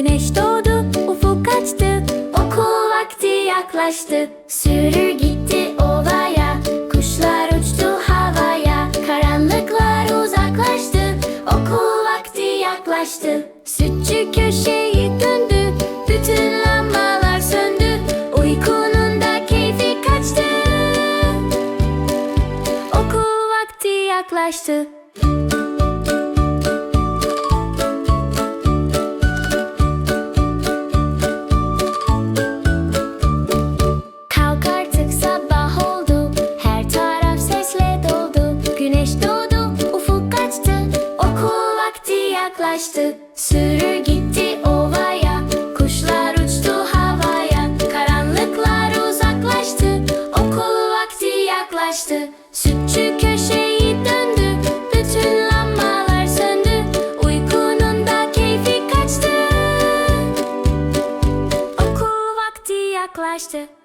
Güneş doğdu, ufuk açtı Okul vakti yaklaştı. Sürü gitti ovaya Kuşlar uçtu havaya Karanlıklar uzaklaştı Okul vakti yaklaştı. Sütçü köşeyi döndü Bütün lambalar söndü Uykunun da keyfi kaçtı. Okul vakti yaklaştı. Vakti yaklaştı Sürü gitti ovaya. Kuşlar uçtu havaya Karanlıklar uzaklaştı. Okul vakti yaklaştı Sütçü köşeyi döndü. Bütün lambalar söndü Uykunun da keyfi kaçtı. Okul vakti yaklaştı